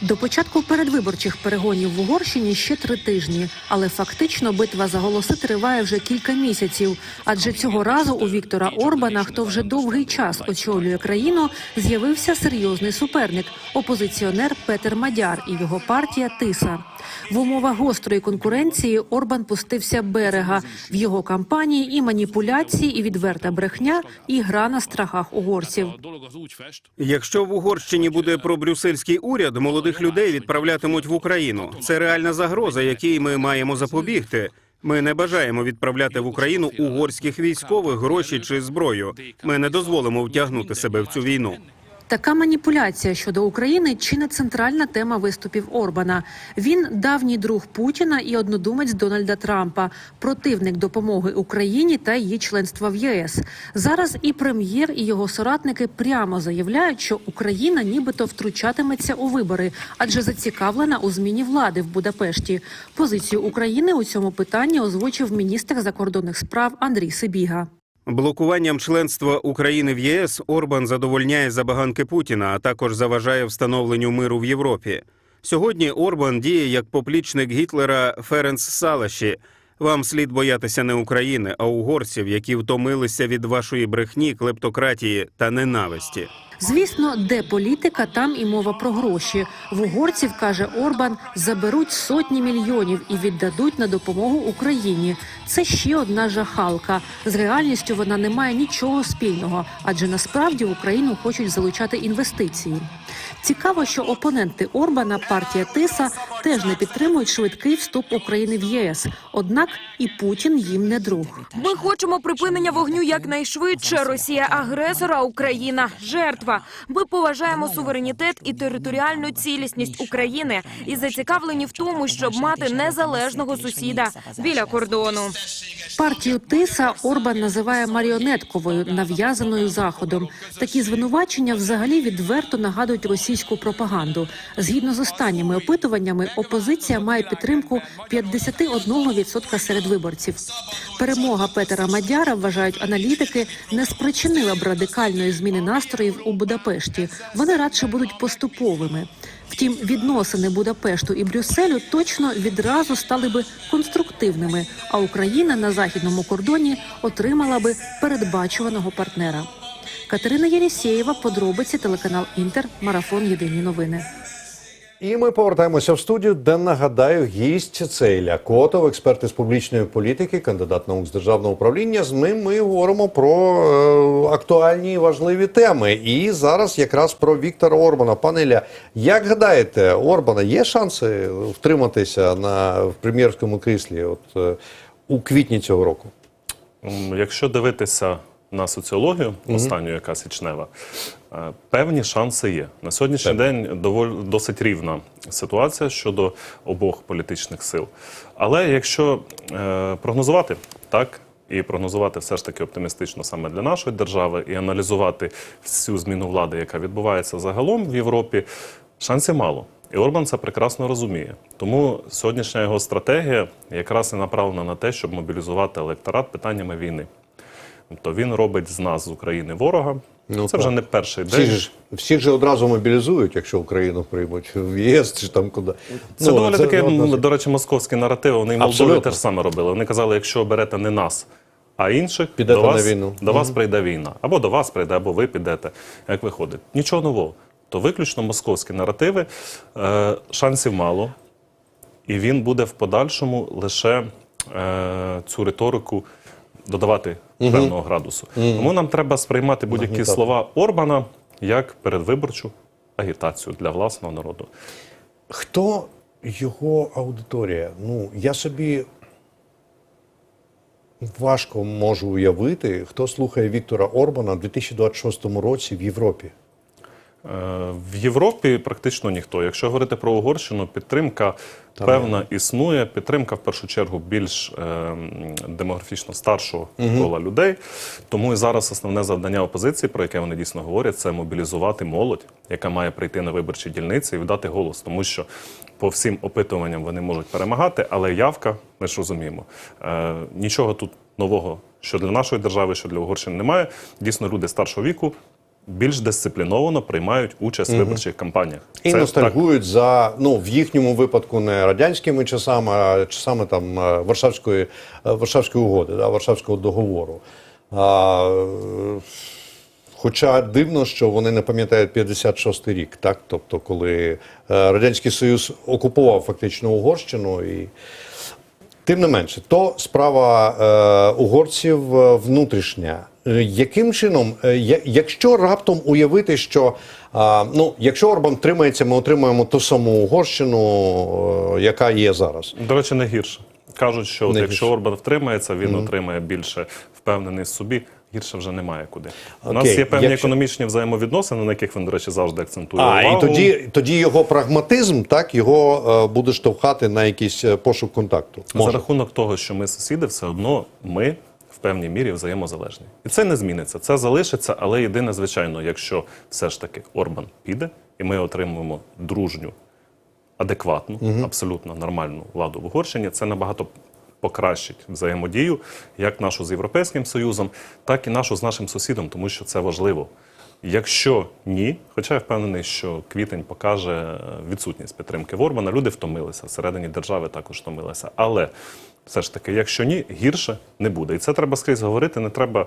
До початку передвиборчих перегонів в Угорщині ще три тижні, але фактично битва за голоси триває вже кілька місяців. Адже цього разу у Віктора Орбана, хто вже довгий час очолює країну, з'явився серйозний суперник опозиціонер Петер Мадяр і його партія Тиса. В умовах гострої конкуренції Орбан пустився берега в його кампанії і маніпуляції, і відверта брехня, і гра на страхах угорців. Якщо в Угорщині буде пробрюссельський уряд, молодих людей відправлятимуть в Україну. Це реальна загроза, якій ми маємо запобігти. Ми не бажаємо відправляти в Україну угорських військових, гроші чи зброю. Ми не дозволимо втягнути себе в цю війну. Така маніпуляція щодо України чи не центральна тема виступів Орбана. Він давній друг Путіна і однодумець Дональда Трампа, противник допомоги Україні та її членства в ЄС. Зараз і прем'єр, і його соратники прямо заявляють, що Україна нібито втручатиметься у вибори, адже зацікавлена у зміні влади в Будапешті. Позицію України у цьому питанні озвучив міністр закордонних справ Андрій Сибіга. Блокуванням членства України в ЄС Орбан задовольняє забаганки Путіна, а також заважає встановленню миру в Європі. Сьогодні Орбан діє як поплічник Гітлера Ференс Салаші. Вам слід боятися не України, а угорців, які втомилися від вашої брехні, клептократії та ненависті. Звісно, де політика, там і мова про гроші. В угорців каже Орбан, заберуть сотні мільйонів і віддадуть на допомогу Україні. Це ще одна жахалка. З реальністю вона не має нічого спільного, адже насправді в Україну хочуть залучати інвестиції. Цікаво, що опоненти Орбана, партія Тиса, теж не підтримують швидкий вступ України в ЄС. Однак і Путін їм не друг. Ми хочемо припинення вогню якнайшвидше. Росія агресор, а Україна жертва. Ми поважаємо суверенітет і територіальну цілісність України і зацікавлені в тому, щоб мати незалежного сусіда біля кордону. Партію Тиса Орбан називає маріонетковою, нав'язаною заходом. Такі звинувачення взагалі відверто нагадують російську пропаганду. Згідно з останніми опитуваннями, опозиція має підтримку 51% серед виборців. Перемога Петера Мадяра, вважають аналітики, не спричинила б радикальної зміни настроїв у Будапешті. Вони радше будуть поступовими. Втім, відносини Будапешту і Брюсселю точно відразу стали би конструктивними, а Україна на західному кордоні отримала би передбачуваного партнера. Катерина Єрісєєва, подробиці телеканал Інтер, марафон Єдині новини. І ми повертаємося в студію, де нагадаю, гість це Ілля Котов, експерт із публічної політики, кандидат наук з державного управління. З ним ми говоримо про е, актуальні і важливі теми. І зараз якраз про Віктора Орбана. Пане Ілля, як гадаєте, Орбана є шанси втриматися на в прем'єрському кріслі от е, у квітні цього року? Якщо дивитися на соціологію, останню, яка січнева, е, певні шанси є. На сьогоднішній день доволі досить рівна ситуація щодо обох політичних сил. Але якщо е, прогнозувати так. І прогнозувати все ж таки оптимістично саме для нашої держави, і аналізувати всю зміну влади, яка відбувається загалом в Європі, шансів мало. І Орбан це прекрасно розуміє. Тому сьогоднішня його стратегія якраз і направлена на те, щоб мобілізувати електорат питаннями війни. Тобто він робить з нас з України ворога. Ну, це так. вже не перший Всі день. ж всіх же одразу мобілізують, якщо Україну приймуть в ЄС чи там куди. Це Ну, доволі таке, однозначно. м, до речі, московський наратив. Вони і Молдові теж саме робили. Вони казали, якщо берете не нас, а інших, Підете до на війну. до вас прийде війна. Або до вас прийде, або ви підете. Як виходить? Нічого нового. То виключно московські наративи, е, шансів мало, і він буде в подальшому лише е, цю риторику додавати певного градусу. Тому нам треба сприймати будь-які Нагнітати. слова Орбана як передвиборчу агітацію для власного народу. Хто його аудиторія? Ну, я собі важко можу уявити, хто слухає Віктора Орбана в 2026 році в Європі. Е, В Європі практично ніхто. Якщо говорити про Угорщину, підтримка певна існує. Підтримка в першу чергу більш е, демографічно старшого кола людей. Тому і зараз основне завдання опозиції, про яке вони дійсно говорять, це мобілізувати молодь, яка має прийти на виборчі дільниці і віддати голос, тому що по всім опитуванням вони можуть перемагати, але явка, ми ж розуміємо, е, нічого тут нового, що для нашої держави, що для Угорщини немає. Дійсно, люди старшого віку більш дисципліновано приймають участь в виборчих кампаніях. І Це ностальгують за ну в їхньому випадку не радянськими часами, а часами там е, Варшавської е, Варшавської угоди, да, Варшавського договору. А, Хоча дивно, що вони не пам'ятають 56-й рік, так? Тобто, коли е, Радянський Союз окупував фактично Угорщину і. Тим не менше, то справа е, угорців внутрішня. Е, Яким чином, е, якщо раптом уявити, що ну, якщо Орбан тримається, ми отримаємо ту саму Угорщину, е, яка є зараз. До речі, не гірше. Кажуть, що от якщо. Орбан втримається, він отримає більше впевнений в собі. Гірше вже немає куди. У нас є певні якщо- економічні взаємовідносини, на яких він, до речі, завжди акцентує А, увагу. і тоді, тоді його прагматизм так його е, буде штовхати на якийсь пошук контакту. За Може. рахунок того, що ми сусіди, все одно ми в певній мірі взаємозалежні. І це не зміниться, це залишиться, але єдине, звичайно, якщо все ж таки Орбан піде, і ми отримуємо дружню, адекватну, абсолютно нормальну владу в Угорщині, це набагато покращить взаємодію як нашу з Європейським Союзом, так і нашу з нашим сусідом, тому що це важливо. Якщо ні, хоча я впевнений, що квітень покаже відсутність підтримки в Орбана, люди втомилися, всередині держави також втомилися. Але все ж таки, якщо ні, гірше не буде. І це треба скрізь говорити, не треба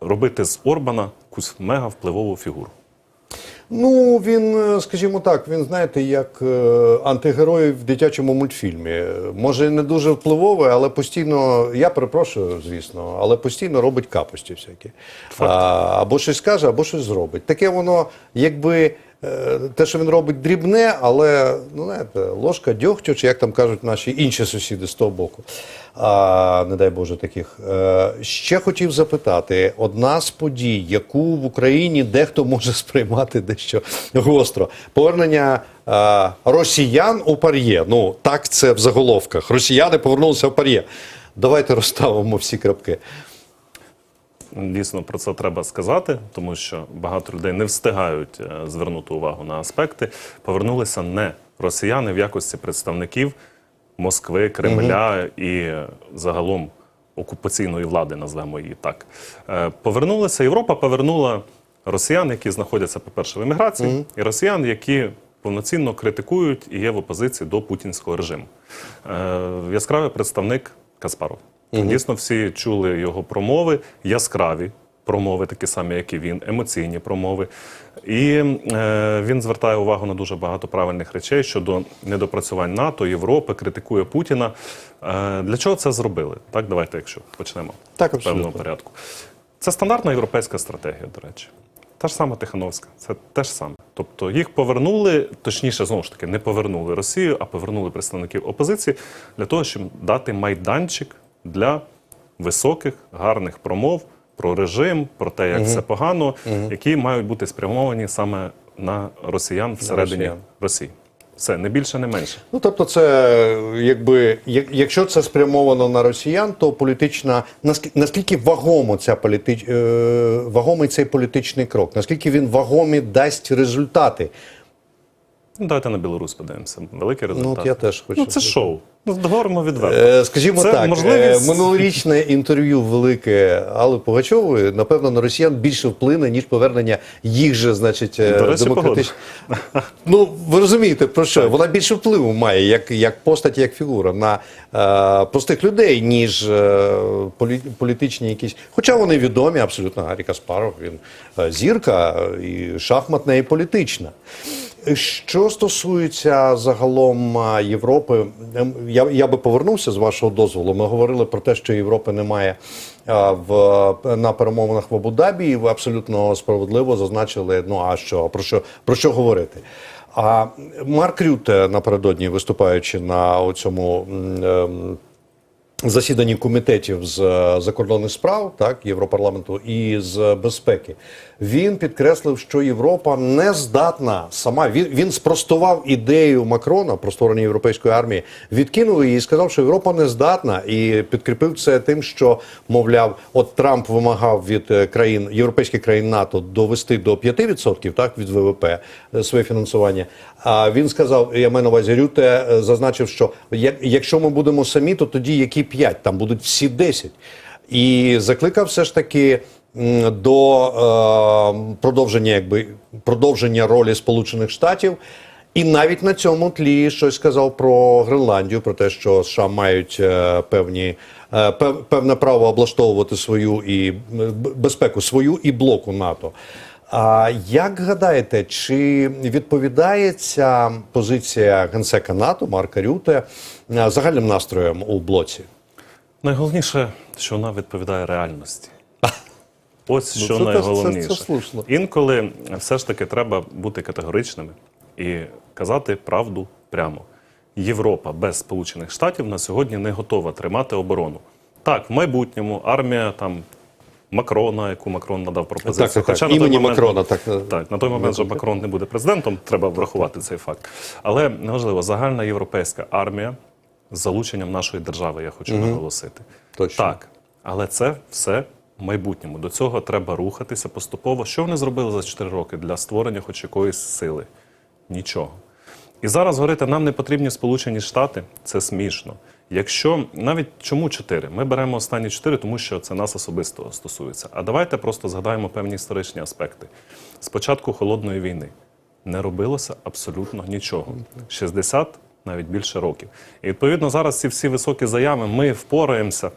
робити з Орбана якусь мега впливову фігуру. Ну, він, е, скажімо так, він знаєте, як е, антигерой в дитячому мультфільмі. Може, не дуже впливовий, але постійно, я перепрошую, звісно, але постійно робить капості всякі. А, або щось каже, або щось зробить. Таке воно, якби. Е, Те, що він робить дрібне, але ну знаєте, ложка дьогтю, чи як там кажуть наші інші сусіди з того боку. А, не дай Боже таких. Е, ще хотів запитати: одна з подій, яку в Україні дехто може сприймати дещо гостро. Повернення е, росіян у Пар'є. Ну так це в заголовках. Росіяни повернулися в Пар'є. Давайте розставимо всі крапки. Дійсно про це треба сказати, тому що багато людей не встигають е, звернути увагу на аспекти. Повернулися не росіяни в якості представників Москви, Кремля і е, загалом окупаційної влади, назвемо її так. Е, Повернулися. Європа повернула росіян, які знаходяться, по-перше, в еміграції, і росіян, які повноцінно критикують і є в опозиції до путінського режиму. Яскравий представник Каспаров. Дійсно, всі чули його промови, яскраві промови, такі самі, як і він, емоційні промови. І е, він звертає увагу на дуже багато правильних речей щодо недопрацювань НАТО, Європи, критикує Путіна. Е, для чого це зробили? Так, давайте, якщо почнемо Так, в певному порядку. Це стандартна європейська стратегія, до речі. Та ж сама Тихановська, це те ж саме. Тобто їх повернули, точніше, знову ж таки, не повернули Росію, а повернули представників опозиції для того, щоб дати майданчик для високих, гарних промов про режим, про те, як все погано, які мають бути спрямовані саме на росіян всередині. Росії. Все, не більше, не менше. Ну тобто, це якби як- якщо це спрямовано на росіян, то політична наскільки, наскільки вагомо ця політич, е, вагомий цей політичний крок, наскільки він вагомі дасть результати. Ну, давайте на Білорусь подивимося. Великий Ну результат. от я теж хочу. Ну, це шоу. Ну, говоримо відверто. Е, Скажімо Це так, можливість- е, минулорічне інтерв'ю велике Алли Пугачової, напевно, на росіян більше вплине, ніж повернення їх же, значить, е, До речі, демократич... Ну, ви розумієте, про що? Вона більше впливу має, як, як постать, як фігура на е, простих людей, ніж е, полі, політичні якісь. Хоча вони відомі, абсолютно Гаррі Каспаров, він е, зірка і шахматна, і політична. Що стосується загалом Європи, ем, я, я би повернувся з вашого дозволу. Ми говорили про те, що Європи немає в на перемовинах в Абу-Дабі, і ви абсолютно справедливо зазначили. Ну а що про що про що говорити? А Марк Рюте напередодні виступаючи на цьому засіданні комітетів з е, закордонних справ, так Європарламенту і з безпеки, він підкреслив, що Європа не здатна сама. Він він спростував ідею Макрона про створення європейської армії, відкинув її і сказав, що Європа не здатна, і підкріпив це тим, що мовляв, от Трамп вимагав від е, країн європейських країн НАТО довести до 5% так від ВВП е, своє фінансування. А він сказав, я маю на увазі Рюте зазначив, що як, якщо ми будемо самі, то тоді які 5? Там будуть всі 10. І закликав все ж таки до е, продовження, якби продовження ролі Сполучених Штатів. І навіть на цьому тлі щось сказав про Гренландію, про те, що США мають е, певні е, пев- певне право облаштовувати свою і безпеку свою і блоку НАТО. А як гадаєте, чи відповідає ця позиція генсека НАТО Марка Рюте е, загальним настроям у блоці? Найголовніше, що вона відповідає реальності. Ось Ну, що це теж- це- найголовніше. це слушно. Інколи все ж таки треба бути категоричними і казати правду прямо. Європа без Сполучених Штатів на сьогодні не готова тримати оборону. Так, в майбутньому армія там Макрона, яку Макрон надав пропозицію. Так, Хоча так. на той Імені момент- Макрона, так, так, на той момент вже Макрон не буде президентом, треба врахувати цей факт. Але неважливо, загальна європейська армія з залученням нашої держави, я хочу наголосити. Точно. Так, але це все в майбутньому. До цього треба рухатися поступово. Що вони зробили за 4 роки для створення хоч якоїсь сили? Нічого. І зараз говорити, нам не потрібні Сполучені Штати, це смішно. Якщо навіть чому 4? Ми беремо останні 4, тому що це нас особисто стосується. А давайте просто згадаємо певні історичні аспекти. З початку холодної війни не робилося абсолютно нічого. 60, навіть більше років. І відповідно зараз ці всі високі заяви, ми впораємося.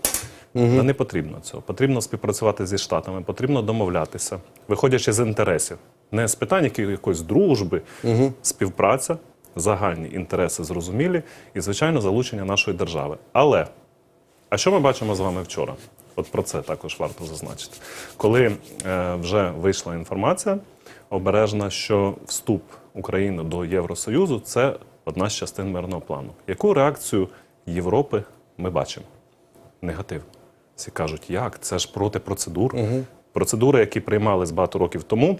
Та не потрібно цього. Потрібно співпрацювати зі штатами, потрібно домовлятися, виходячи з інтересів, не з питань які- якоїсь дружби, співпраця, загальні інтереси зрозумілі і, звичайно, залучення нашої держави. Але а що ми бачимо з вами вчора? От про це також варто зазначити. Коли е, вже вийшла інформація обережна, що вступ України до Євросоюзу це одна з частин мирного плану. Яку реакцію Європи ми бачимо? Негатив. Всі кажуть, як? Це ж проти процедур. Процедури, які приймались багато років тому,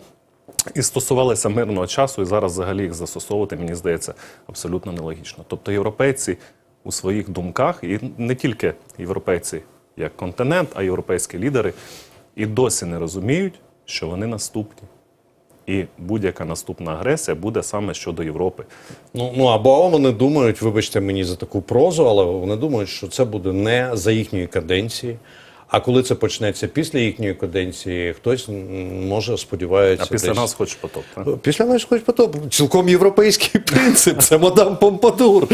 і стосувалися мирного часу, і зараз взагалі їх застосовувати, мені здається, абсолютно нелогічно. Тобто європейці у своїх думках, і не тільки європейці як континент, а європейські лідери, і досі не розуміють, що вони наступні. І будь-яка наступна агресія буде саме щодо Європи. Ну, ну або вони думають, вибачте мені за таку прозу, але вони думають, що це буде не за їхньої каденції. А коли це почнеться після їхньої каденції, хтось може сподівається. А після десь- нас хоч потоп. так? Після нас хоч потоп. Цілком європейський принцип. Це мадам Помпадур.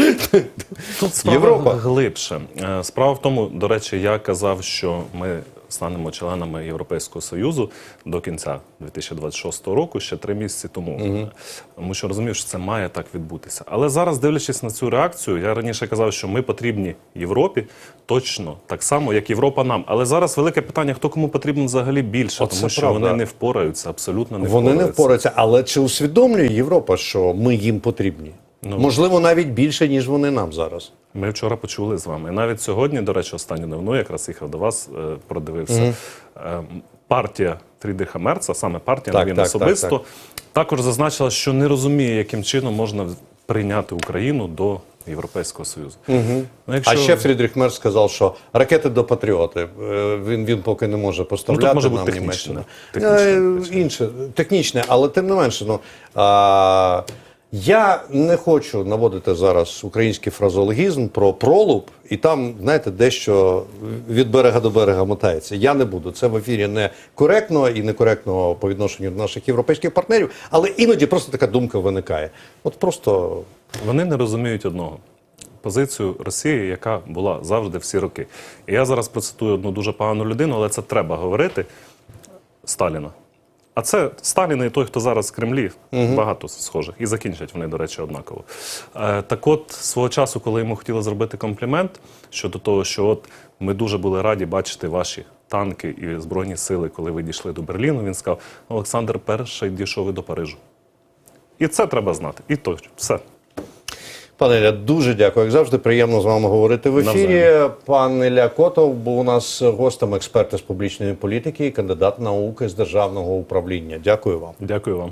Тут справа Європа. глибше. Е, Справа в тому, до речі, я казав, що ми станемо членами Європейського Союзу до кінця 2026 року, ще три місяці тому. Тому що розумів, що це має так відбутися. Але зараз, дивлячись на цю реакцію, я раніше казав, що ми потрібні Європі точно так само, як Європа нам. Але зараз велике питання: хто кому потрібен взагалі більше, Оце тому що правда. вони не впораються, абсолютно не Вони не впораються. впораються. Але чи усвідомлює Європа, що ми їм потрібні? Ну. Можливо, навіть більше, ніж вони нам зараз. Ми вчора почули з вами. І навіть сьогодні, до речі, останню новину, якраз їхав до вас, е, продивився. Е, Партія Фрідріха Мерца, саме партія, Так, не він так, особисто, так, також зазначила, що не розуміє, яким чином можна прийняти Україну до Європейського Союзу. Ну, якщо... А ще Фрідріх Мерц сказав, що ракети до патріоти. Е, Він, він поки не може поставляти Ну, може нам бути технічне. Німеччина. Технічне, Е, Інше, технічне, але тим не менше. Ну, а, я не хочу наводити зараз український фразологізм про пролуб, і там, знаєте, дещо від берега до берега мотається. Я не буду. Це в ефірі не коректно і некоректно по відношенню до наших європейських партнерів, але іноді просто така думка виникає. От просто Вони не розуміють одного. Позицію Росії, яка була завжди всі роки. І я зараз процитую одну дуже погану людину, але це треба говорити Сталіна. А це Сталін і той, хто зараз в Кремлі, багато схожих. І закінчать вони, до речі, однаково. Е, так от, свого часу, коли йому хотіли зробити комплімент щодо того, що от ми дуже були раді бачити ваші танки і збройні сили, коли ви дійшли до Берліну, він сказав: Олександр перший дійшов і до Парижу. І це треба знати. І то все. Пане Ілля, дуже дякую. Як завжди, приємно з вами говорити в ефірі. Навзаєм. Пан Ілля Котов був у нас гостем експерта з публічної політики і кандидат науки з державного управління. Дякую вам. Дякую вам.